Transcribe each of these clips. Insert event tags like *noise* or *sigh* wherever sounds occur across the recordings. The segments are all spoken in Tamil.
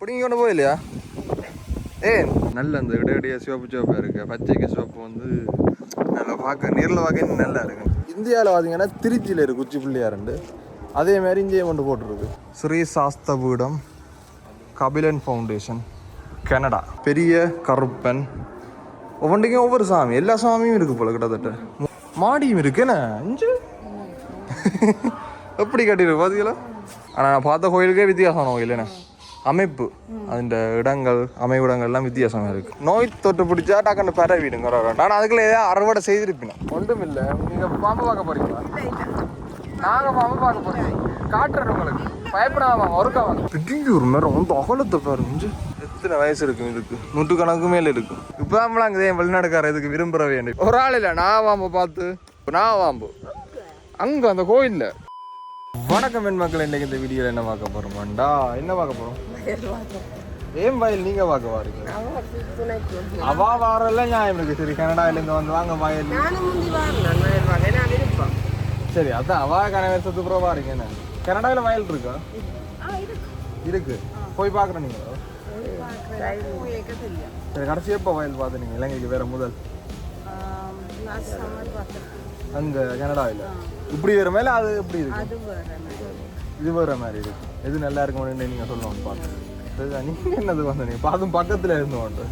பிடிங்கி கொண்டு போயிலையா ஏன் நல்ல அந்த இடையிடையே சிவப்பு சிவப்பாக இருக்கு. பச்சைக்கு சிவப்பு வந்து நல்லா பார்க்க நேரில் பார்க்க நல்லா இருக்கு. இந்தியாவில் பார்த்தீங்கன்னா திருச்சியில் இருக்கு உச்சி பிள்ளையாருண்டு அதே மாதிரி இங்கேயே கொண்டு போட்டிருக்கு. Shri Sasthapeedam Kapilan foundation Canada. பெரிய கருப்பன். ஒவ்வொன்றைக்கும் ஒவ்வொரு சாமி. எல்லா சாமியும் இருக்கு போல கிட்டத்தட்ட. மாடியும் இருக்கு என்ன? இஞ்சு? *laughs* எப்படி கட்டிருக்கு பார்த்தீங்களா ஆனால் நான் பார்த்த கோயிலுக்கே வித்தியாசமான கோயில் என்ன? அமைப்பு அந்த இடங்கள் அமைவிடங்கள்லாம் வித்தியாசமாக இருக்கு. நோய் தொற்று பிடிச்சா டக்குன்னு பரவிடுங்க நான் அதுக்குள்ள ஏதாவது அறுவடை செய்திருப்பேன். ஒன்றும் இல்லை நீங்கள் பாம்பு பார்க்க போறீங்களா? நாங்கள் பாம்பு பார்க்க போறோம். காட்டுறேன் உங்களுக்கு. பயப்படாம ஒருக்கா ஒரு நேரம் வந்து அகலத்தை பாருங்க எத்தனை வயசு இருக்கும் இதுக்கு நூற்றுக்கணக்கு மேல இருக்கு. இப்போ நம்மளாங்க இதே வெளிநாடுக்கார இதுக்கு விரும்புற வேண்டிய ஒரு ஆள் இல்லை. நான் பாம்பு பார்த்து. நான் பாம்பு. அங்க அந்த கோயில்ல. வணக்கம் என் மக்கள் இன்றைக்கு இந்த வீடியோவில் என்ன பார்க்க போகிறோமாண்டா என்ன பார்க்க போகிறோம் ஏன் வயல்? நீங்க பார்க்க வாரீங்க. அவா வாரல்ல நியாயம் இருக்கு. சரி கனடால இருந்து வந்து வாங்க வயல். சரி அதான் அவா கனவேசத்து ப்ரோ வாரீங்க. என்ன? கனடாவில் வயல் இருக்கா? இருக்கு. போய் பார்க்குறேன் நீங்க. சரி கடைசி எப்போ வயல் பார்த்து நீங்க? இலங்கைக்கு வேற முதல். அங்க கனடாவில் இப்படி வேற மேல அது எப்படி இருக்கு. இது வேற மாதிரி இருக்கு. எது நல்லா இருக்கும்னு நீங்க சொல்லணும் பார்த்து சரிதான் நீங்க என்னது வந்து நீங்க பாதும் பக்கத்துல இருந்து வந்து.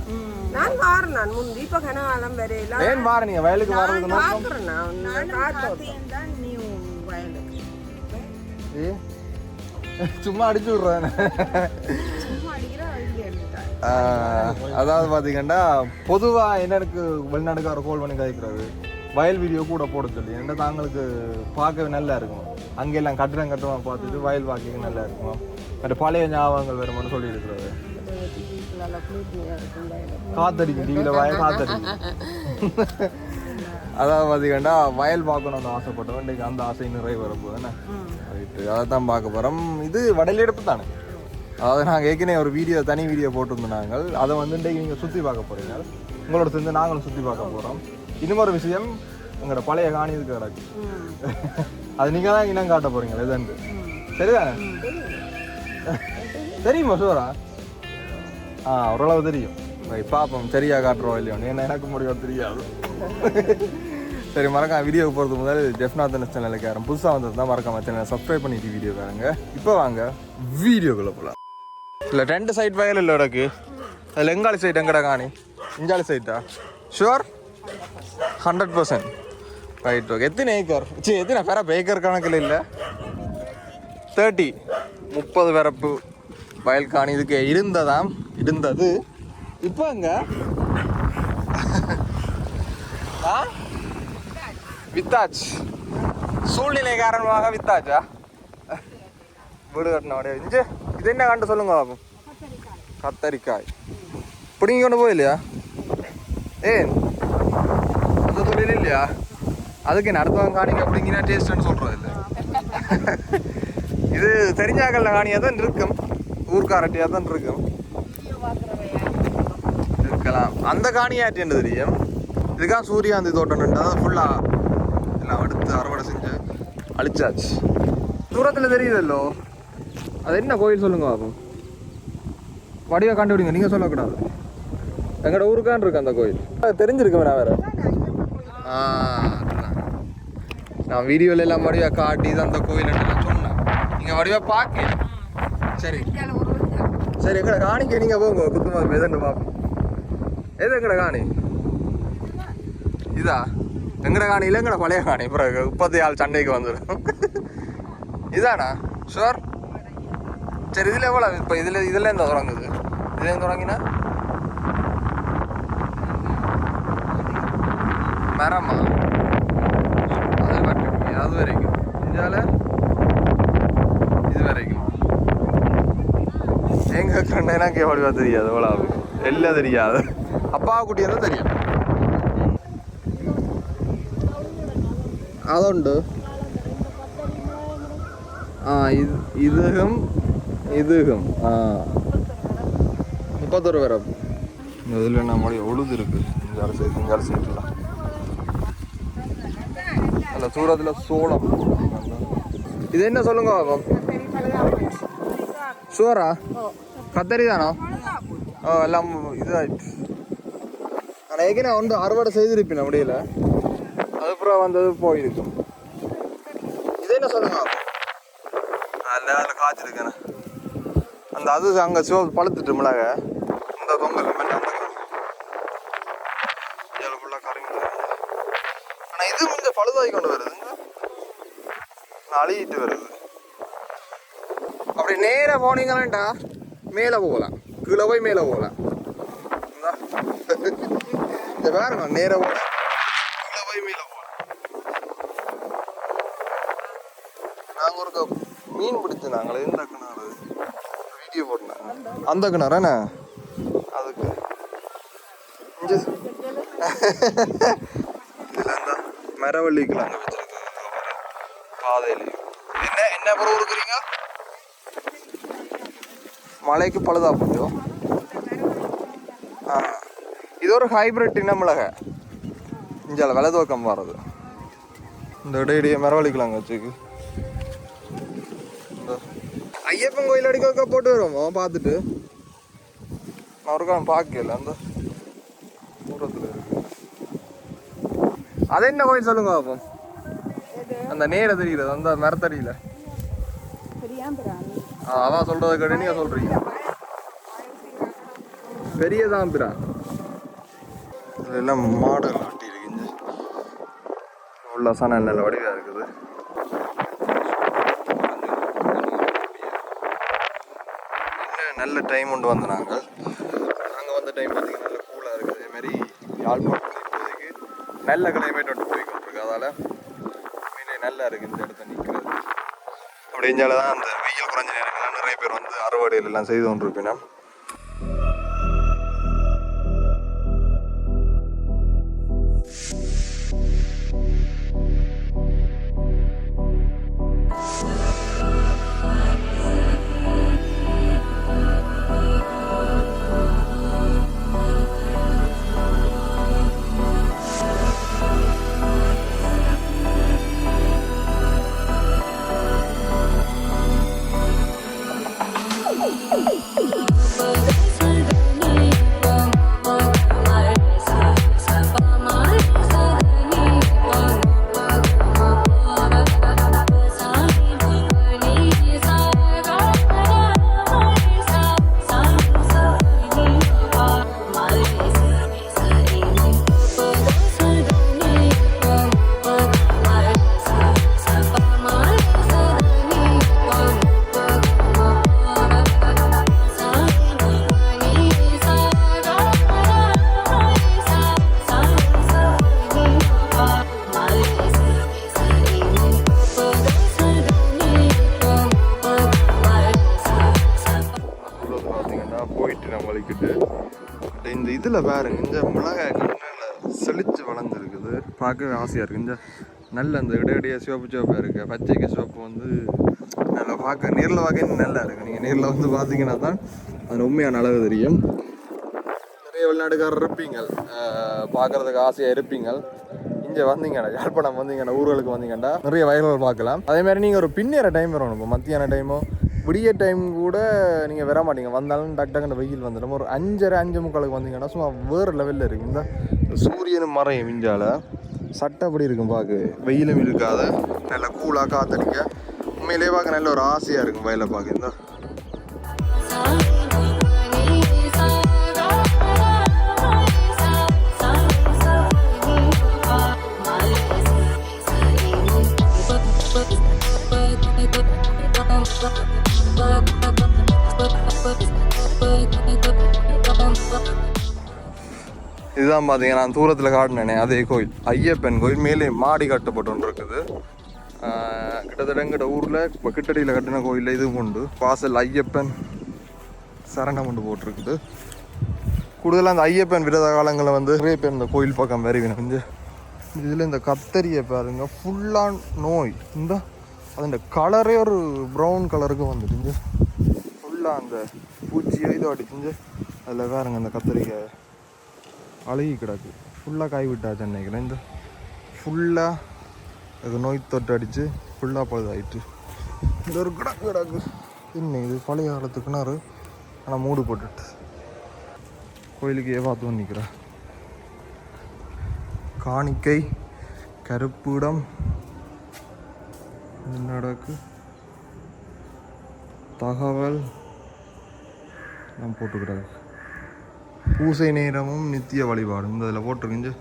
நான் வாரேன் நான். முந்தி இப்ப கனகாலம் வரையில ஏன் வார நீங்க? வயலுக்கு வாரதுக்கு நோக்கம் பாக்குறேன் நான். காத்தோட்டம் தான் நியூ வயலுக்கு. ஏ? சும்மா அடிச்சு விடுறேன் அதாவது பார்த்தீங்கன்னா பொதுவாக என்னருக்கு வெளிநாடுக்கார கோல் பண்ணி கதைக்கிறது வயல் வீடியோ கூட போட சொல்லி. ஏன்னா தாங்களுக்கு பார்க்கவே நல்லா இருக்கும். அங்கெல்லாம் கட்டுறம் கட்டுமா பார்த்துட்டு வயல் பார்க்க நல்லா இருக்கும். மற்ற பழைய ஞாபகங்கள் வருமானு சொல்லி இருக்கிறது நல்லா குளிர்மையாக இருக்கும் வயலுக்கு காத்தடிக்கும். டிவியில் வயல் காத்தடிக்கும் *laughs* அதாவது பார்த்தீங்கன்னா வயல் பார்க்கணும்னு ஆசைப்பட்டோம் இன்றைக்கு அந்த ஆசை நிறைவேற போகுது என்ன? ரைட்டு அதை தான் பார்க்க போகிறோம் இது வடலெடுப்பு தானே? அதாவது நாங்கள் ஏற்கனவே ஒரு வீடியோ தனி வீடியோ போட்டிருந்தோம் நாங்கள். அதை வந்து இன்றைக்கு நீங்கள் சுற்றி பார்க்க போகிறீங்க உங்களோட சேர்ந்து நாங்களும் சுற்றி பார்க்க போகிறோம் இன்னொரு விஷயம் எங்களோட பழைய காணி இருக்கு கிடக்கு. அது நீங்கள் தான் இனம் காட்ட போகிறீங்க எதுன்னு சரிதானே? தெரியுமா. சூரா? ஆ ஓரளவு தெரியும். பார்ப்போம் சரியா காட்டுறோம் இல்லையோன்னு ஏன்னா எனக்கு முடியும் தெரியாது. சரி மறக்காம வீடியோ போகிறது முதல் ஜெஃப்நாதன் சேனலுக்கு யாரும் புதுசாக வந்தது தான் மறக்காம சேனலை சப்ஸ்கிரைப் பண்ணிட்டு வீடியோ பாருங்க. இப்போ வாங்க வீடியோக்குள்ளே போகலாம் இல்லை ரெண்டு சைட் வயல் இல்லை இடக்கு அதில் எங்காளி சைட் எங்கடா காணி? இஞ்சாலி சைட்டா sure hundred percent right okay எத்தனை ஏக்கர் சரி எத்தனை பிறப்பு ஏக்கர் கணக்கில் இல்லை? தேர்ட்டி முப்பது பிறப்பு. வயல் காணி இதுக்கு இருந்ததாம். இருந்தது. இப்போ அங்க ஆ? வித்தாச் சூழ்நிலை காரணமாக வித்தாச்சா? வீடு கட்டின இஞ்சு இது என்ன கண்டு சொல்லுங்க பாப்போம். கத்தரிக்காய். பிடிங்க கொண்டு போயில்லையா? ஏன் அந்த இல்லையா அதுக்கு என்ன அடுத்தவங்க காணிங்க அப்படிங்கினா டேஸ்ட்னு சொல்கிறது இல்லை இது தெரிஞ்சாக்கல்ல காணியாக தான் இருக்கும். ஊர்க்காரட்டியாக தான் இருக்கும். இருக்கலாம். அந்த காணியாட்டின்னு தெரியும்? இதுக்காக சூரியகாந்தி தோட்டம் அது ஃபுல்லாக எல்லாம் அடுத்து அறுவடை செஞ்சு அழிச்சாச்சு. தூரத்தில் தெரியுதல்லோ? அது என்ன கோயில் சொல்லுங்க பாப்போம். வடிவை கண்டுபிடிங்க. நீங்கள் சொல்லக்கூடாது. எங்களோட ஊருக்கான் இருக்கு அந்த கோயில்? அது தெரிஞ்சிருக்கு நான் வேற. நான் வீடியோல எல்லாம் வடிவா காட்டி அந்த கோயில் நான் சொன்னேன். நீங்க வடிவா பார்க்க சரி. சரி எங்கட காணிக்க நீங்க போங்க. குத்துமா எதுன்னு பார்ப்போம் எது எங்கட காணி? இதா? எங்கட காணி இல்லை எங்கட பழைய காணி? பிறகு முப்பத்தி ஆள் சண்டைக்கு வந்துடும் இதானா? ஷுவர் சரி இதில் எவ்வளோ இப்போ இதில் இதில் எந்த தொடங்குது? இதில் எந்த தொடங்கினா? மரமா அது மட்டும் அது வரைக்கும் இந்தியாவில் இது வரைக்கும் எங்க கண்டேனா கேவடிவா தெரியாது அவ்வளவு எல்லாம் தெரியாது அப்பா குட்டியா தான் தெரியும் അതുണ്ട് ആ ഇത് ഇതും ഇതും ആ முப்பத்தொரு வர இதில் நம்மளுடைய உழுது இருக்கு இஞ்சால சைடு இஞ்சால அந்த அல்ல தூரத்தில் சோளம். இது என்ன சொல்லுங்க பாப்போம் சோரா கத்தரி தானோ ஓ எல்லாம் இதாயிடுச்சு ஆனால் ஏற்கனவே வந்து அறுவடை செய்திருப்பேன் முடியல? அதுக்கப்புறம் வந்தது போயிருக்கும். இது என்ன சொல்லுங்க அதில் அதில் காய்ச்சிருக்கேன்? அந்த அது அங்கே சிவ பழுத்துட்டு மிளக. இந்த தொங்கல் அந்த இதில் ஃபுல்லாக ஆனால் இது கொஞ்சம் பழுதாகி கொண்டு வருதுங்க அழியிட்டு வருது. அப்படி நேராக போனீங்களாண்டா? மேலே போகலாம் கீழே போய் மேலே போகலாம் இந்தா. பாருங்க நேராக போகலாம் கீழே போய் மேலே போகலாம் நாங்கள் ஒரு மீன் பிடிச்சு நாங்களே. எந்த கிணறு? வீடியோ போட்டேன். அந்த கிணறானே அதுக்கு. *laughs* மரவள்ளிக்குள்ள அங்கே வச்சிருக்கு பாதையில. என்ன என்ன அப்புறம் கொடுக்குறீங்க? மலைக்கு பழுதா போச்சோ ஆ. இது ஒரு ஹைபிரிட் இன மிளகை இஞ்சால விலை துவக்கம் வர்றது. இந்த இடையிடையே மரவள்ளிக்குள்ள அங்கே வச்சுக்கு ஐயப்பன் கோயில் அடிக்க போட்டு வருவோமோ பார்த்துட்டு. நான் ஒரு காலம் பார்க்கல அந்த தூரத்தில் இருக்கு. அது என்ன கோயில் சொல்லுங்க பாப்போம். அந்த நேர தெரியுது அந்த மரத்தடியில அவன் சொல்றத கேட்டு நீங்க சொல்றீங்க. பெரியதான் பிரா எல்லாம் மாடல் கட்டி இருக்குங்க. உள்ள சனல் நல்ல வடிவா இருக்குது. நல்ல டைம் கொண்டு வந்த நாங்கள் நாங்கள் வந்த டைம் பார்த்தீங்கன்னா நல்ல கூலாக இருக்குது. யாழ்ப்பாணத்தில் இப்போதைக்கு நல்ல கிளைமேட் ஒன்று போய் கொண்டிருக்கு. அதால் உண்மையிலே நல்லா இருக்குது இந்த இடத்த நிற்கிறது அப்படிஞ்சால தான் அந்த வெயில் குறைஞ்ச நேரங்கள்லாம் நிறைய பேர் வந்து அறுவடைகள் எல்லாம் செய்து கொண்டிருப்பினா பட் பாருங்க இந்த மிளகாய் கண்ணில் செழிச்சு வளர்ந்துருக்குது. பார்க்கவே ஆசையாக இருக்குது இந்த நல்ல அந்த இடையிடையே சிவப்பு சிவப்பாக இருக்குது பச்சைக்கு சிவப்பு வந்து நல்லா பார்க்க நேரில் பார்க்க இன்னும் நல்லா இருக்குது நீங்கள் நேரில் வந்து பார்த்தீங்கன்னா தான் அது உண்மையான அளவு தெரியும். நிறைய வெளிநாட்டுக்காரர் இருப்பீங்க. பார்க்கறதுக்கு ஆசையாக இருப்பீங்க. இங்கே வந்தீங்கன்னா யாழ்ப்பாணம் வந்தீங்கன்னா ஊர்களுக்கு வந்தீங்கன்னா நிறைய வயல்கள் பார்க்கலாம். அதே மாதிரி நீங்கள் ஒரு பின்னேற டைம் வரணும் இப்போ மத்தியான டைமோ விடிய டைம் கூட நீங்கள் வர மாட்டீங்க. வந்தாலும் டக் டக்குன்னு வெயில் வந்துடும். ஒரு அஞ்சரை அஞ்சு முக்காலுக்கு வந்தீங்கன்னா சும்மா வேறு லெவலில் இருக்கும். இந்த சூரியனும் மறையும் மிஞ்சால சட்டப்படி இருக்கும் பார்க்க வெயிலும் இருக்காத நல்ல கூலாக காத்தடிக்க உண்மையிலேயே பார்க்க நல்ல ஒரு ஆசையாக இருக்கும் வயலை பார்க்க இந்த. இதுதான் பார்த்தீங்கன்னா நான் தூரத்தில் காட்டினேனே அதே கோயில். ஐயப்பன் கோயில் மேலே மாடி கட்டப்பட்டு ஒன்று இருக்குது கிட்டத்தட்ட எங்கிட்ட ஊரில் இப்போ கிட்டடியில் கட்டின கோயிலில் இதுவும் உண்டு. வாசல் ஐயப்பன் சரணம் உண்டு போட்டிருக்குது. கூடுதலாக அந்த ஐயப்பன் விரத காலங்களில் வந்து நிறைய பேர் இந்த கோயில் பக்கம் வருவின வந்து இதில் இந்த கத்தரியை பாருங்க ஃபுல்லாக நோய். இந்த அதோட கலரே ஒரு ப்ரௌன் கலருக்கு வந்துடுங்க ஃபுல்லாக அந்த பூச்சியோ இதோ அடிச்சுஞ்சு அதில் வேறுங்க அந்த கத்திரிக்காய் அழுகி கிடக்கு. ஃபுல்லாக காய் விட்டாச்சு நினைக்கிறேன் இந்த ஃபுல்லாக அது நோய் தொட்டு அடித்து ஃபுல்லாக பழுதாயிட்டு. இந்த ஒரு கிடக்கு கிடக்கு. என்ன இது? பழைய காலத்து கிணறு. ஆனால் மூடு போட்டுட்டு. கோயிலுக்கே பார்த்து நிற்கிறேன் காணிக்கை கருப்பிடம் நடக்கு. தகவல் நான் போட்டுக்கிறேன். பூசை நேரமும் நித்திய வழிபாடும். இந்த இதில் போட்டிருக்கிஞ்சு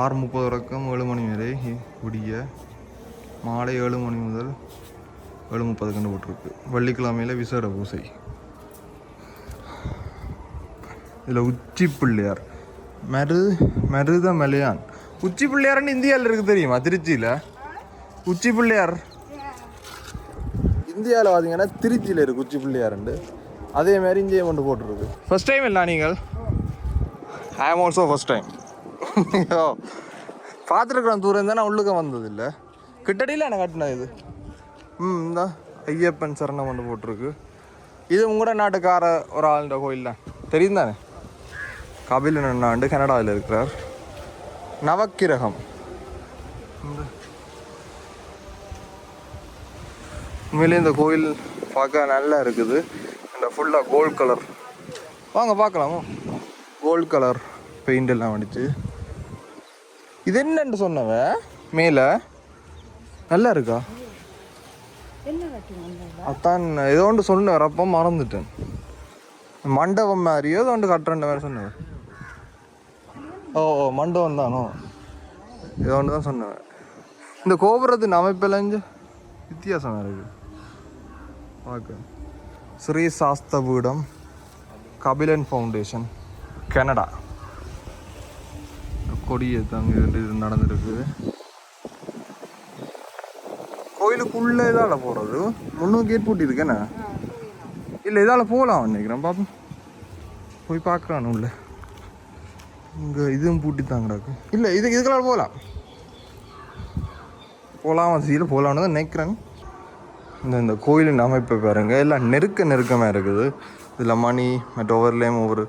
ஆறு முப்பது வரைக்கும் ஏழு மணி வரை விடிய மாலை ஏழு மணி முதல் ஏழு முப்பது கண்டு போட்டிருக்கு. வெள்ளிக்கிழமையில் விசேட பூசை. இதில் உச்சி பிள்ளையார். மரு மருத மலையான். உச்சி பிள்ளையார்னு இந்தியாவில் இருக்கு தெரியுமா? திருச்சியில். உச்சி பிள்ளையார். இந்தியாவில் பார்த்தீங்கன்னா திருச்சியில் இருக்குது உச்சி பிள்ளையாருண்டு. அதே மாதிரி இங்கேயே கொண்டு போட்டிருக்கு. ஃபர்ஸ்ட் டைம் இல்லை நீங்கள்? I am also first time பார்த்துருக்குறேன் தூரம் தான் நான் உள்ளுக்க வந்தது இல்லை கிட்டடியில் எனக்கு கட்டினது இது? ம் இந்த. ஐயப்பன் சரணம் கொண்டு போட்டிருக்கு. இது உங்களோட நாட்டுக்கார ஒரு ஆளுன்ற கோயில் தான் தெரியும் தானே கபிலன் அண்ணாண்டு கனடாவில் இருக்கிறார். நவக்கிரகம். இந்த. உண்மையிலே இந்த கோயில் பார்க்க நல்லா இருக்குது. இந்த ஃபுல்லாக கோல்ட் கலர் வாங்க பார்க்கலாமா. கோல்ட் கலர் பெயிண்ட் எல்லாம் அடிச்சு இது என்னன்னு சொன்னவ? மேலே. நல்லா இருக்கா? அதான் ஏதோ ஒன்று சொன்ன வரப்போ மறந்துட்டேன். மண்டபம் மாதிரியோ ஏதோ ஒன்று கட்டுற மாதிரி சொன்னேன் ஓ ஓ மண்டபம் தானோ? ஏதோ ஒன்று தான் சொன்னேன் இந்த கோபுரத்தின் அமைப்பெல்லாம் இங்க வித்தியாசமாக இருக்கு. பார்க்க ஸ்ரீ சாஸ்தபீடம் கபிலன் ஃபவுண்டேஷன் கனடா கொடியை தங்க இது நடந்துருக்கு கோயிலுக்குள்ளே இதால் போகிறது முன்னும் கேட் பூட்டி இருக்கேண்ணே இல்லை இதால் போகலாம் நினைக்கிறேன் பார்ப்போம் போய் பார்க்குறான் உள்ள இங்கே இதுவும் பூட்டி தான் கிடக்கு இல்லை இது இதுக்கெல்லாம் போகலாம் போகலாம் வசதியில் போகலான்னு தான் நினைக்கிறேன் இந்த இந்த கோயிலின் அமைப்பை பாருங்க. எல்லாம் நெருக்க நெருக்கமாக இருக்குது. இதில் மணி மற்ற ஒவ்வொருலேயும் ஒவ்வொரு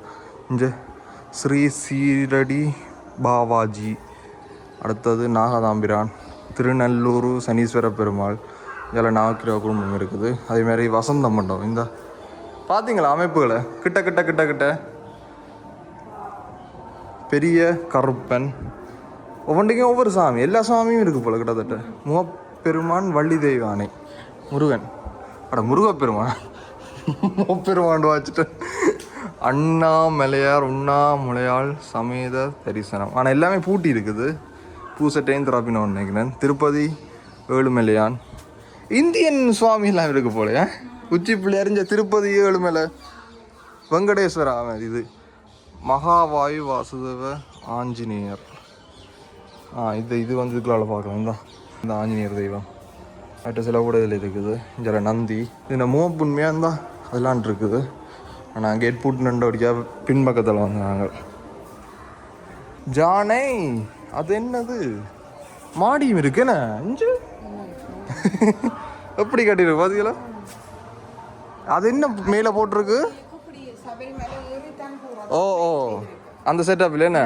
இந்த ஸ்ரீ சீரடி பாவாஜி. அடுத்தது நாகதாம்பிரான். திருநல்லூர் சனீஸ்வர பெருமாள். இதில் நாக்கிர குடும்பம் இருக்குது. அதேமாதிரி வசந்த மண்டபம். இந்த பார்த்தீங்களா அமைப்புகளை? கிட்ட கிட்ட கிட்ட கிட்ட. பெரிய கருப்பன். ஒவ்வொன்றைக்கும் ஒவ்வொரு சாமி. எல்லா சாமியும் இருக்குது போல கிட்டத்தட்ட. முகப்பெருமான் வள்ளி தெய்வானை முருகன். அட முருகப்பெருமான் முகப்பெருமான் வச்சுட்டு. அண்ணாமலையார் உண்ணாமுலையாள் சமேத தரிசனம். ஆனால் எல்லாமே பூட்டி இருக்குது. பூசட்டையும் திராப்பினு நினைக்கிறேன் திருப்பதி ஏழுமலையான். இந்தியன் சுவாமிலாம் இருக்குது இருக்கு உச்சி பிள்ளையார் அறிஞ்ச திருப்பதி ஏழுமலை. வெங்கடேஸ்வரா அவன் இது. மகாவாயு வாசுதேவ ஆஞ்சநேயர். ஆ இது இது வந்து இதுக்குள்ளால பார்க்கலாம். தான் இந்த ஆஞ்சநேயர் தெய்வம். மற்ற சில கூட இதில் இருக்குது இதில் நந்தி. இதில் மூப்புண்மையாக இருந்தால் அதெல்லாம் இருக்குது. ஆனால் கேட் பூட்டு நண்டபடிக்கா பின்பக்கத்தில் வந்தாங்க. ஜானை அது என்னது? மாடியும் இருக்குண்ணே அஞ்சு *laughs* எப்படி கட்டிருக்கு பார்த்தீங்களா அது என்ன மேலே போட்டிருக்கு? ஓ ஓ. அந்த செட்டப் என்ன?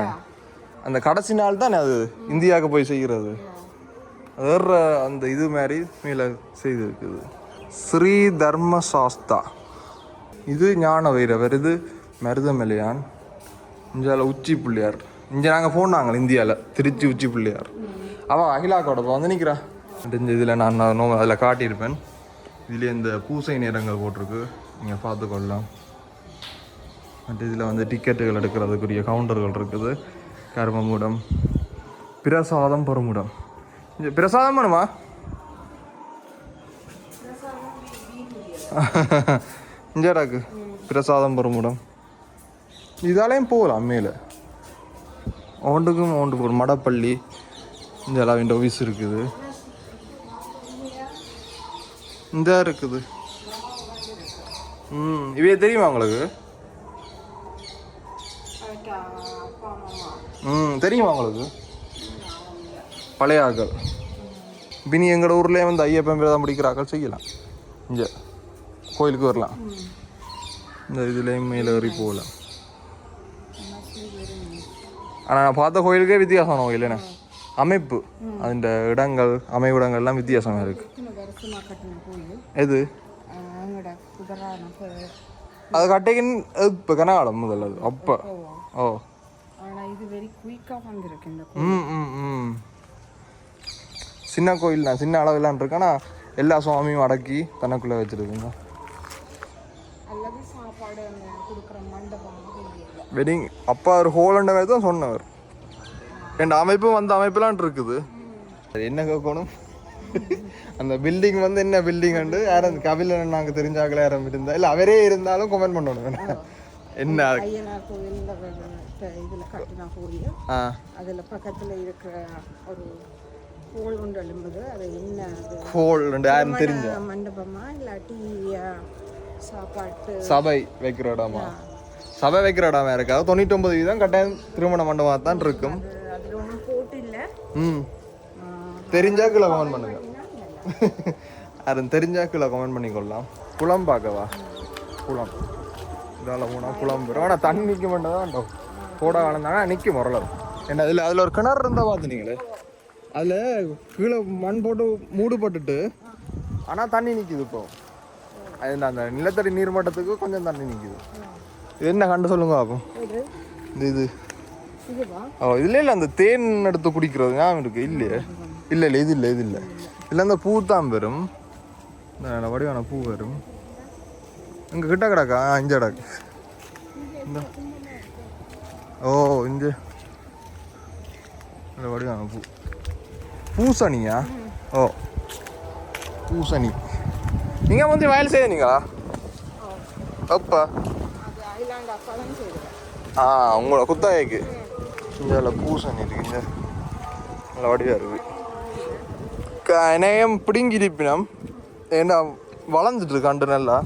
அந்த கடைசி நாள் தானே அது? இந்தியாவுக்கு போய் செய்கிறது. ஏற அந்த இது மாதிரி மேலே செய்திருக்குது. ஸ்ரீ தர்ம சாஸ்தா இது ஞான வைரவர் இது மருதமலையான் இந்தியாவில் உச்சி பிள்ளையார். இங்கே நாங்கள் போனாங்க இந்தியாவில் திருச்சி உச்சி பிள்ளையார். அவன் அகிலாக்கோட வந்து நிற்கிறா இந்த இதில் நான் நோ அதில் காட்டியிருப்பேன். இதிலே இந்த பூசை நேரங்கள் போட்டிருக்கு. நீங்கள் பார்த்துக்கொள்ளலாம் மற்ற இதில் வந்து டிக்கெட்டுகள் எடுக்கிறதுக்குரிய கவுண்டர்கள் இருக்குது. கருமமுடம் பிரசாதம் பெருமுடம் பிரசாதம் வேணுமா இஞ்சாடாக்கு பிரசாதம் பெருமுடம் இதாலையும் போகலாம் மேலே. ஒன்றுக்கும் ஒன்று போகணும். மடப்பள்ளி இந்த எல்லாம் ஆஃபீஸ் இருக்குது. இந்த இருக்குது? ம் இவையே தெரியுமா உங்களுக்கு? ம் தெரியுமா உங்களுக்கு? பழைய ஆக்கள் பினி எங்களோட ஊர்லேயே வந்து ஐயப்பன் விரதம் முடிக்கிற ஆக்கள் செய்யலாம். இங்கே கோயிலுக்கு வரலாம். இந்த இதுலேயும் மேலே ஏறி போகலாம். ஆனால் நான் பார்த்த கோயிலுக்கே வித்தியாசமான கோயில் என்ன அமைப்பு அதிൻ്റെ இடங்கள் அமைவிடங்கள்லாம் வித்தியாசமாக கோயில் எது? அது கட்டைக்கின் இப்போ கனகாலம் முதல்ல அது அப்போ. ஓ. ஆனா இது வெரி குயிக்கா வந்திருக்கு இந்த ம் ம் ம். சின்ன கோயில் தான் சின்ன அளவிலான் இருக்கு. ஆனால் எல்லா சுவாமியும் அடக்கி தனக்குள்ளே வச்சிருக்குங்க. வெட்டிங் அப்பா ஒரு ஹோலண்டவர் தான் சொன்னவர். ரெண்டு அமைப்பும் அந்த அமைப்புலாம் இருக்குது. அது என்ன கேட்கணும்? அந்த பில்டிங் வந்து என்ன பில்டிங் வந்து யாரும் கபிலன் நாங்கள் தெரிஞ்சாக்களே யாரும் இருந்தா? இல்லை அவரே இருந்தாலும் கமெண்ட் பண்ணணும். என்ன? இதுல கட்டின கோயில். அதுல பக்கத்துல இருக்கிற ஒரு கோள் ஒன்று எழும்புது அது என்ன அது? ஹோல் ரெண்டு யாரும் தெரிஞ்ச. திருமண மண்டபமா இல்லாட்டி அஹ், சாப்பாட்டு? சபை வைக்கிற இடமா? சபை வைக்கிற இடம் இருக்காது தொண்ணூற்றி ஒன்பது வீதம் கட்டாயம் திருமண மண்டபமாக தான் இருக்கும். அது அதுல ஒன்றும் போட்டு இல்லை. ம். தெரிஞ்சா கீழே கமெண்ட் பண்ணுங்க. யாரும் *laughs* தெரிஞ்சா கீழே கமெண்ட் பண்ணிக்கொள்ளலாம். குளம் பார்க்கவா? குளம். இதால் போனால் குளம் வரும். ஆனால் தண்ணி நிற்க மாட்டேதான் கோடை வளர்ந்தாங்க நிற்கும் முரளம் என்ன அதில் அதில் ஒரு கிணறு இருந்தால் பார்த்துனீங்களே அதில் கீழே மண் போட்டு மூடு போட்டுட்டு ஆனால் தண்ணி நிற்கிது இப்போ. அது அந்த நிலத்தடி நீர்மட்டத்துக்கு கொஞ்சம் தண்ணி நிற்கிது இது என்ன கண்டு சொல்லுங்க பார்ப்போம் இது இந்த இது ஓ இதுல இல்ல அந்த தேன் எடுத்து குடிக்கிறது ஞாபகம் இருக்கு. இல்லையே. இல்ல இல்ல இது இல்ல இது இல்ல. இல்ல அந்த பூ தான் வரும் இந்த வடிவான பூ வரும் இங்க கிட்ட கிடக்கா? இங்க கிடக்கு. இந்த ஓ இங்க. இந்த வடிவான பூ. பூசணியா? ஓ. பூசணி. நீங்கள் வந்து வயல் செய்யறீங்களா அப்பா. ஆ உங்களோட குத்தகைக்கு இந்த பூசணி இருக்குங்க நல்ல வடிவாக இருக்கு. க- இணையம் பிடுங்கி ஏன்னா வளர்ந்துட்டு இருக்காண்டு நல்லா.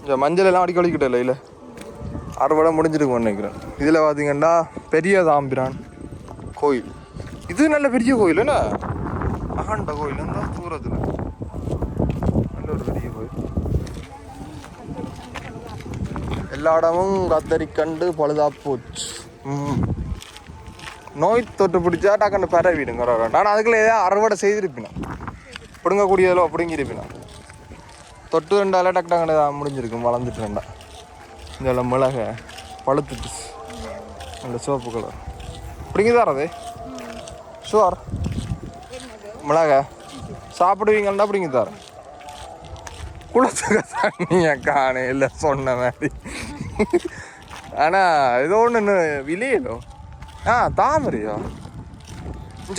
இந்த மஞ்சள் எல்லாம் அடிக்க அடிக்கிட்ட இல்லை அறுவடை முடிஞ்சிருக்கும் நினைக்கிறேன். இதில் பார்த்தீங்கன்னா பெரிய தாம்பிரான் கோயில். இது நல்ல பெரிய கோயில் என்ன? அகண்ட கோயில் இந்த தூரத்தில்? நல்ல ஒரு பெரிய கோயில். எல்லா இடமும் கத்தரிக்கண்டு பழுதா போச்சு. நோய் தொற்று பிடிச்சா டக்குன்னு பரவிடுங்க நான் அதுக்குள்ள ஏதாவது அறுவடை செய்திருப்பினா பிடுங்கக்கூடியதில் பிடுங்கியிருப்பினா தொட்டு ரெண்டால டக்கு டக்குன்னு ஏதாவது முடிஞ்சிருக்கும் வளர்ந்துட்டு ரெண்டா. இந்த மிளகை பழுத்துட்டு அந்த சிவப்பு கலர் பிடிங்கி தரது ஷுவர் மிளகை. சாப்பிடுவீங்கன்னா பிடிங்கி தரேன் குளத்துக்கு தண்ணியை காணையில் சொன்ன மாதிரி. ஆனால் ஏதோ ஒன்று விலையிலோ ஆ தாமரையா?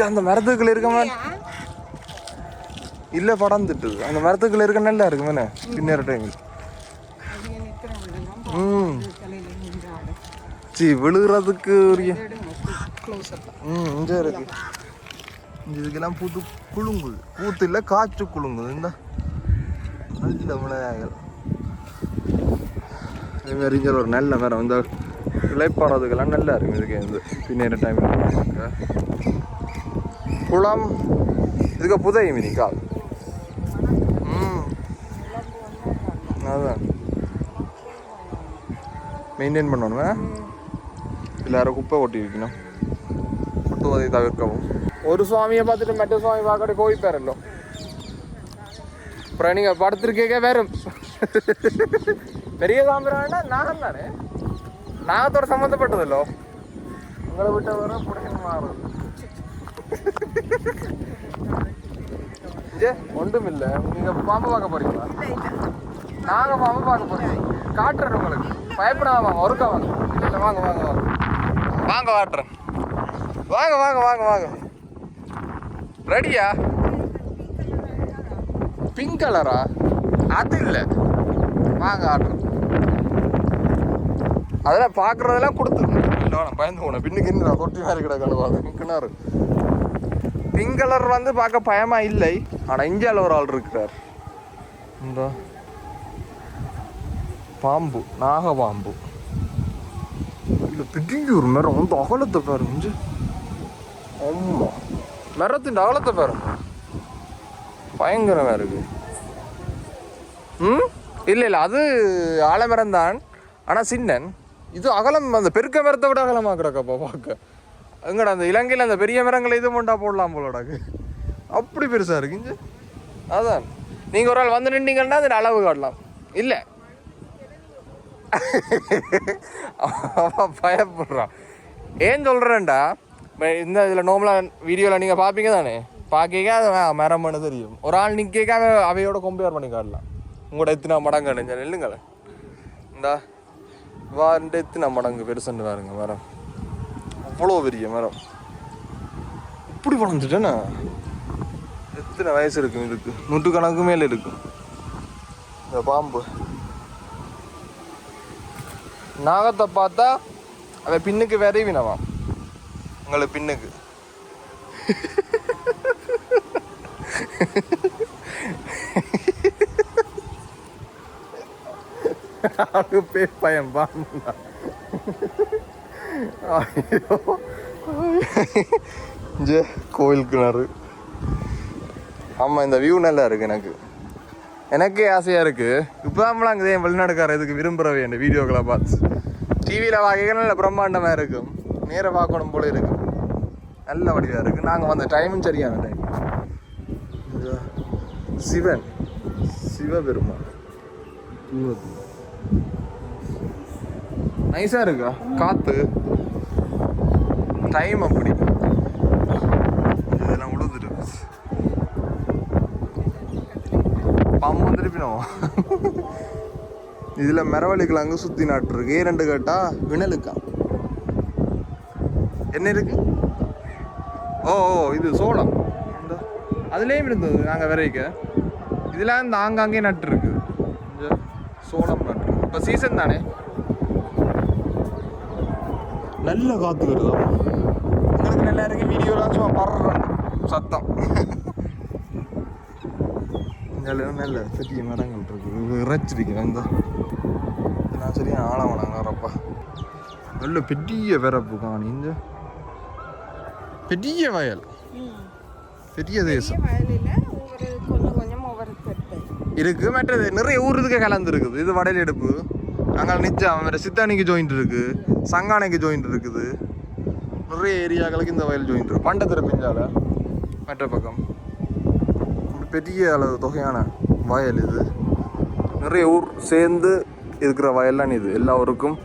அந்த மரத்துக்குள்ள இருக்க மாதிரி. இல்லை படந்துட்டுது அந்த மரத்துக்குள்ள இருக்க நல்லா இருக்குமே பின்னேற டைமில் நிற்கிறவங்க ம். சி விழுகிறதுக்கு உரிய ம் இங்கே இருக்கு. இதுக்கெல்லாம் பூத்து குலுங்குது. பூத்து இல்லை காற்று குலுங்குது. இந்த. நல்ல மிளகாய்கள் அதே மாதிரி இங்கே ஒரு நல்ல மரம். இந்த இலைப்பாறதுக்கெல்லாம் நல்லா இருக்கும் இதுக்கு இந்த பின்னேற டைமில் குளம். இதுக்கு புதை மினி கால். ம். அதான். மெயின்டைன் பண்ணணுமே? எல்லாரும் குப்பை கொட்டி வைக்கணும். கொட்டுவதை தவிர்க்கவும். ஒரு സ്വാമിയെ பார்த்துட்டு മറ്റേ സ്വാമി பார்க்கடி പോയി പേരല്ലോ அப்புறம் நீங்கள் படத்திற்கே வேறும் பெரிய சாம்பிரான்னா நாகம் தானே நாகத்தோட சம்மந்தப்பட்டதுல்லோ உங்களை விட்ட வர புடகன் மாறும் ஜே ஒன்றும் இல்லை நீங்கள் பாம்பு பார்க்க போறீங்களா நாங்கள் பாம்பு பார்க்க போறீங்க காட்டுறேன் உங்களுக்கு பயப்படாம வாங்க ஒருக்கா வாங்க இல்லை வாங்க வாங்க வாங்க வாங்க வாட்டுறேன் வாங்க வாங்க வாங்க வாங்க ரெடியா பிங்க் கலரா அது இல்லை. வாங்க ஆர்டர் அதெல்லாம் பார்க்குறதெல்லாம் கொடுத்துருங்க. இல்லை பயந்து போனேன். பின்னுக்கு நான் தொட்டி மாதிரி கிடக்கணும் அது கிணறு பிங்க் கலர் வந்து பார்க்க பயமா இல்லை. ஆனால் இந்தியாவில் ஒரு ஆள் இருக்கிறார். இந்த. பாம்பு. நாக பாம்பு. இல்லை பிடிங்கி ஒரு மரம் வந்து அகலத்தை பாருங்க ஆமா மரத்தின் அகலத்தை பாருங்க. பயங்கரமாக இருக்கு. ம்? இல்லை இல்லை அது ஆலமரம் தான் ஆனால் சின்னன். இது அகலம் அந்த பெருக்க மரத்தை விட அகலமாக கிடக்கப்பா பார்க்க. எங்கடா அந்த இலங்கையில் அந்த பெரிய மரங்களை இது மொண்டா போடலாம் போலடாக்கு அப்படி பெருசாக இருக்குங்க அதான். நீங்கள் ஒரு ஆள் வந்து நின்றீங்கன்னா அதில் அளவு காட்டலாம். இல்லை. அவன் பயப்படுறான். ஏன் சொல்கிறேன்டா இப்போ இந்த இதில் நார்மலாக வீடியோவில் நீங்கள் பார்ப்பீங்க தானே? பார்க்க அது மரம் பண்ண தெரியும். ஒரு ஆள் நிற்க அவையோட கம்பேர் பண்ணி காட்டலாம். உங்களோட எத்தனை மடங்கு நினைஞ்ச நில்லுங்களேன். இந்தா வாண்டு எத்தனை மடங்கு பெருசுன்னு பாருங்க மரம். அவ்வளோ பெரிய மரம். இப்படி வளர்ந்துட்டேண்ணா எத்தனை வயசு இருக்கும் இதுக்கு? நூற்றுக்கணக்கு மேலே இருக்கும். இந்த பாம்பு. நாகத்தை பார்த்தா அவன் பின்னுக்கு விரைவினவான் உங்களை பின்னுக்கு. அது பேர் ஐயோ. ஜே கோயில் கிணறு. ஆமாம் இந்த வியூ நல்லா இருக்கு எனக்கு. எனக்கே ஆசையாக இருக்கு. இப்போ நம்மளாம் அங்கே வெளிநாடுக்கார இதுக்கு விரும்புகிறவே இந்த வீடியோக்களை பார்த்து. டிவியில் பார்க்க நல்ல பிரம்மாண்டமாக இருக்கும். நேர பார்க்கணும் போல இருக்கு. நல்ல வடிவாக இருக்குது நாங்கள் வந்த டைமும் சரியான டைம் சிவன். சிவபெருமான். நைஸாக இருக்கா? காற்று டைம் அப்படி. இதெல்லாம் உழுதுட்டு பாம்பு திருப்பினோம்? இதில் மரவள்ளிகள் அங்கே சுற்றி நாட்டுருக்கு ரெண்டு கேட்டால் வினலுக்கா. என்ன இருக்குது ஓ ஓ இது சோளம். இந்த அதுலேயும் இருந்தது நாங்கள் விரைக்க இதில் இந்த ஆங்காங்கே நட்டு இருக்கு. இந்த சோளம் நட்டு இப்போ சீசன் தானே? நல்ல காற்று வருதா? உங்களுக்கு நல்லா இருக்கு. வீடியோலாம் சும்மா படுறேன் சத்தம். இங்கே நல்ல பெரிய மரங்கள் இருக்கு. இறைச்சிருக்கு அந்த நான் சரியா ஆழம் வரப்பா நல்ல பெரிய விரப்பு காணி. இந்த பெரிய வயல். பெரிய தேசம். இருக்கு. மற்றது நிறைய ஊர் இதுக்கு கலந்து இருக்குது இது வடையில் எடுப்பு. அங்கே நிச்சயம் வேறு சித்தானிக்கு ஜாயிண்ட் இருக்கு. சங்கானைக்கு ஜாயிண்ட் இருக்குது. நிறைய ஏரியாக்களுக்கு இந்த வயல் ஜாயிண்ட் இருக்கு. பண்டத்திர பிஞ்சால. மற்ற பக்கம். பெரிய அளவு தொகையான வயல் இது. நிறைய ஊர் சேர்ந்து இருக்கிற வயல்லாம் இது. எல்லா ஊருக்கும்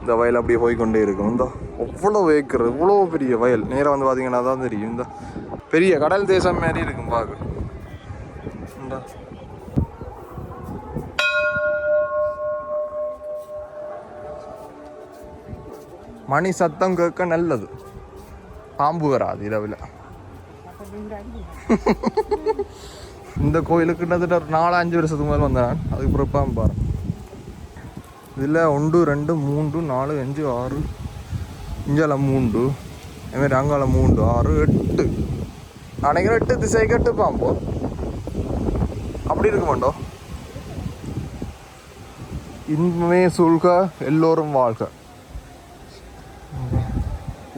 இந்த வயல் அப்படியே போய்க்கொண்டே இருக்கும். இந்த. அவ்வளோ ஏக்கர் இவ்வளோ பெரிய வயல். நேராக வந்து பார்த்தீங்கன்னா தான் தெரியும். இந்த பெரிய கடல் தேசம் மாதிரி இருக்கும் பார்க்க மணி சத்தம் கேட்க நல்லது. பாம்பு வராது இரவில். இந்த கோயிலுக்கு கிட்டத்தட்ட ஒரு நாலு அஞ்சு வருஷத்துக்கு மேலே வந்தேன் அதுக்கு பிறகு பாம்பு பாரு இதில் ஒன்று ரெண்டு மூன்று நாலு அஞ்சு ஆறு இஞ்சால மூண்டு அதுமாரி அங்கால மூண்டு ஆறு எட்டு. நினைக்கிறேன் எட்டு திசைக்கு எட்டு பாம்போ. அப்படி இருக்க மாட்டோம் இன்மே சொல்க எல்லோரும் வாழ்க.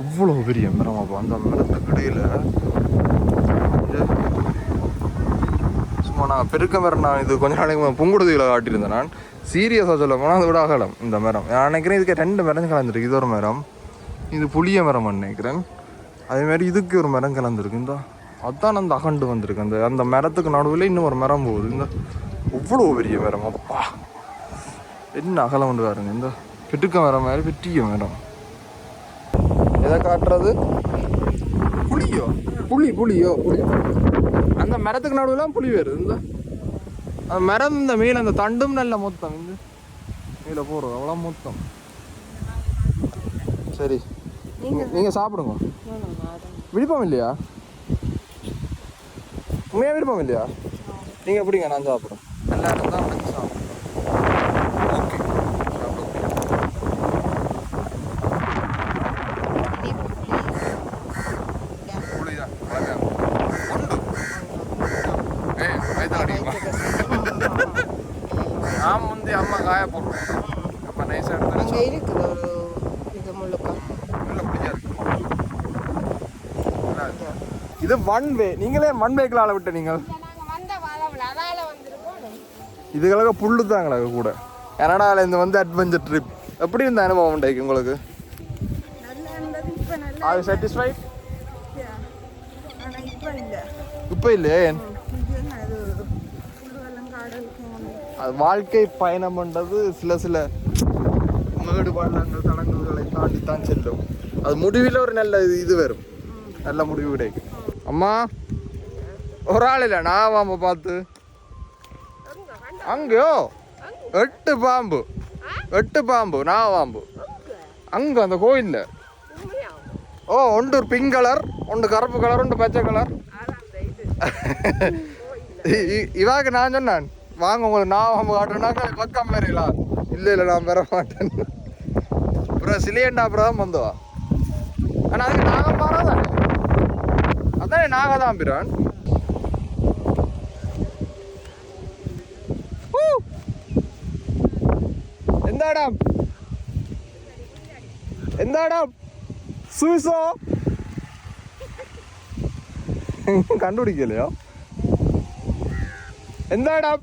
இவ்வளோ பெரிய மரமாப்பா அந்த மரத்துக்கு இடையில. சும்மா நான் பெருக்க மரம் நான் இது கொஞ்ச நாளைக்கு புங்குடுதியில் காட்டியிருந்தேன் நான். சீரியஸாக சொல்ல போனால் அது விட அகலம் இந்த மரம். நான் நினைக்கிறேன் இதுக்கு ரெண்டு மரம் கலந்துருக்கு. இது ஒரு மரம். இது புளிய மரம் நினைக்கிறேன். அதே மாதிரி இதுக்கு ஒரு மரம் கலந்துருக்கு. இந்த அதான் அந்த அகண்டு வந்திருக்கு. அந்த அந்த மரத்துக்கு நடுவில் இன்னும் ஒரு மரம் போகுது. இந்த இவ்வளோ பெரிய மரம். அப்பா. என்ன அகலம் கொண்டு பாருங்க. இந்த பெட்டுக்க மரம் மாதிரி பெட்டிய மரம். எதை காட்டுறது? புளியோ? புளி புளியோ? புளி. அந்த மரத்துக்கு நடுவில் புளி வருது. இந்த. அந்த மரம் இந்த மேல அந்த தண்டும் நல்ல மொத்தம். இந்த. மேலே போகிறது அவ்வளோ மொத்தம். சரி. நீங்க நீங்க சாப்பிடுங்க. விருப்பம் இல்லையா? உண்மையா விருப்பம் இல்லையா? நீங்க எப்படிங்க நான் சாப்பிடுறேன். நல்லா இருந்தா வந்து சாப்பிடுங்க ஓகே புளிதான் வணக்கம் ஒன்று ஏய் வயதாடிமா நான் முந்தி அம்மா காய போடுறேன் அப்போ நைஸாக எடுத்து அங்கே இருக்குது ஒரு இது முழுக்க நல்ல பிடிச்சா இருக்கு நல்லா இருக்கு. இது ஒன் வே நீங்களே ஒன் வேக்கலால விட்ட நீங்கள். இதுகளுக்கு புல்லு தாங்களா கூட. கனடாவில் இந்த வந்து அட்வென்ச்சர் ட்ரிப் எப்படி இருந்த அனுபவம் உண்டாயிக்கு உங்களுக்கு? அது சாட்டிஸ்ஃபைட் ஆனால் இப்போ இல்லை. இப்போ இல்லையே? அது வாழ்க்கை பயணம்ன்றது சில சில மேடு பள்ளங்கள் தடங்குகளை தாண்டி தான் செல்லும். அது முடிவில் ஒரு நல்ல இது இது வரும் நல்ல முடிவு கிடைக்கும். அம்மா ஒரு ஆள் இல்லை நான் வாம்ப பார்த்து. அங்கேயோ? எட்டு பாம்பு. எட்டு பாம்பு நான் பாம்பு அங்க அந்த கோயில்ல. ஓ ஒன்று பிங்க் கலர் ஒன்று கருப்பு கலர் ஒன்று பச்சை கலர் இவாக்கு நான் சொன்னேன். வாங்க உங்களுக்கு நான் பாம்பு காட்டுனாக்கா பக்கம் வரீங்களா இல்லை இல்லை நான் பெற மாட்டேன். அப்புறம் சிலியண்டா அப்புறம் தான் வந்தோம். ஆனால் அதுக்கு நான் மாறாதானே நாகதாம்பிரான். பிரான் எந்த இடம் எந்த இடம் சுவிசோ? *laughs* கண்டுபிடிக்கலையோ? எந்த இடம்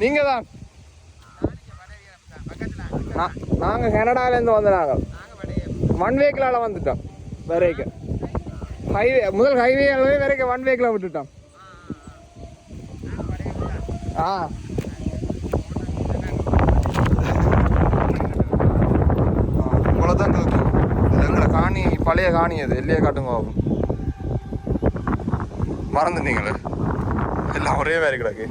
நீங்க தான் நாங்கள் நாங்க. கனடால இருந்து வந்த நாங்கள் ஒன் வேக்கிலால வந்துட்டோம் வரைக்க ஹைவே முதல் ஹைவே வரைக்கும் ஒன் வேக்கில் விட்டுட்டோம் ஆ. உங்களை தான் கேட்கும் இது எங்களை காணி பழைய காணி அது. இல்லையே காட்டுங்க. மறந்துட்டீங்களே? எல்லாம் ஒரே மாதிரி கிடக்கு.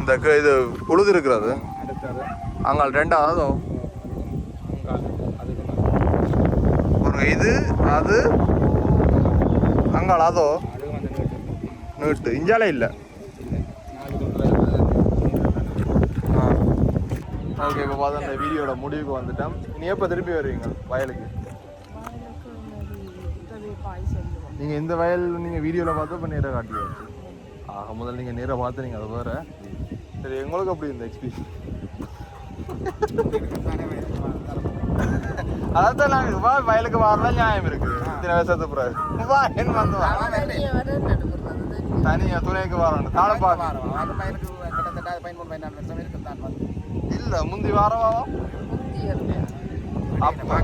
இந்த இது உழுது இருக்கிறது அங்கே ரெண்டாவதோ ஒரு இது அது அங்காள் அதோ நீட்டு இஞ்சாலே இல்லை ஓகே இப்போ பார்த்தா அந்த வீடியோட முடிவுக்கு வந்துட்டோம் நீ எப்போ திருப்பி வருவீங்க வயலுக்கு நீங்கள் இந்த வயல் நீங்கள் வீடியோவில் பார்த்து இப்போ நேராக காட்டியாச்சு ஆக முதல்ல நீங்கள் நேராக பார்த்து நீங்கள் அதை வேறு சரி எங்களுக்கு அப்படி இந்த எக்ஸ்பீரியன்ஸ் அதான் நாங்கள் வயலுக்கு வரலாம் நியாயம் இருக்குது இத்தனை வருஷத்து பிறகு வா என்ன வந்து வா. தனியாக துணைக்கு வரணும் தாழ பார்க்க இல்லை முந்தி வாரவா அப்போ.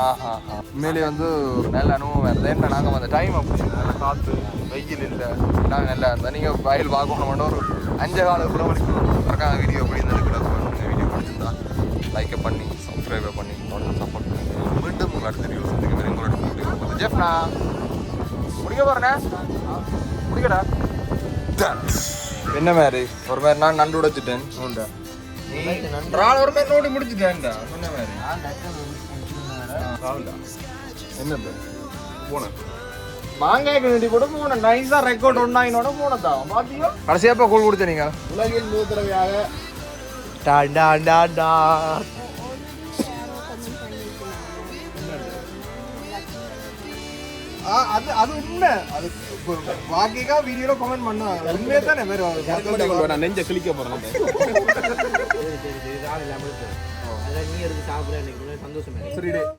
ஆஹா உண்மையிலேயே வந்து ஒரு நல்ல அனுபவம் இருந்தது என்ன நாங்கள் அந்த டைம் அப்படி காற்று வெயில் இல்லை. நாங்கள் நல்லா இருந்தால் நீங்கள் வயல் பார்க்கணும்னு ஒரு அஞ்சு கால புறவழிக்கு மறக்காம வீடியோ எப்படி இருந்திருக்கிறது இந்த வீடியோ பிடிச்சிருந்தா லைக்கை பண்ணி சப்ஸ்கிரைபை பண்ணி தொடர்ந்து சப்போர்ட் பண்ணி. மீண்டும் உங்கள் அடுத்த வீடியோ சந்திக்க வரை உங்களோட வீடியோ ஜெஃப்னா முடிக்க போகிறேனே முடிக்கடா. என்ன மாதிரி? ஒரு மாதிரி நான் நண்டு உடைச்சிட்டேன். உண்டா? நீ ஒரு மாதிரி நோண்டி முடிச்சிட்டேன்டா. சொன்ன மாதிரி? என்னது? போன மாங்காய் கண்டி கூட போன நைஸா ரெக்கார்ட் ஒன்னாயினோட போனதா பாத்தியோ? கடைசியாப்பா கூழ் குடிச்ச நீங்க? உலகில் முதல் தடவையாக. டா டா டா டா அது அது உண்மை. அது பாக்கிக்கா வீடியோல கமெண்ட் பண்ணா. உண்மையே தானே வேற நான் நெஞ்ச கிளிக்க போறேன் நீ எடுத்து சாப்பிட எனக்கு சந்தோஷமா. சரி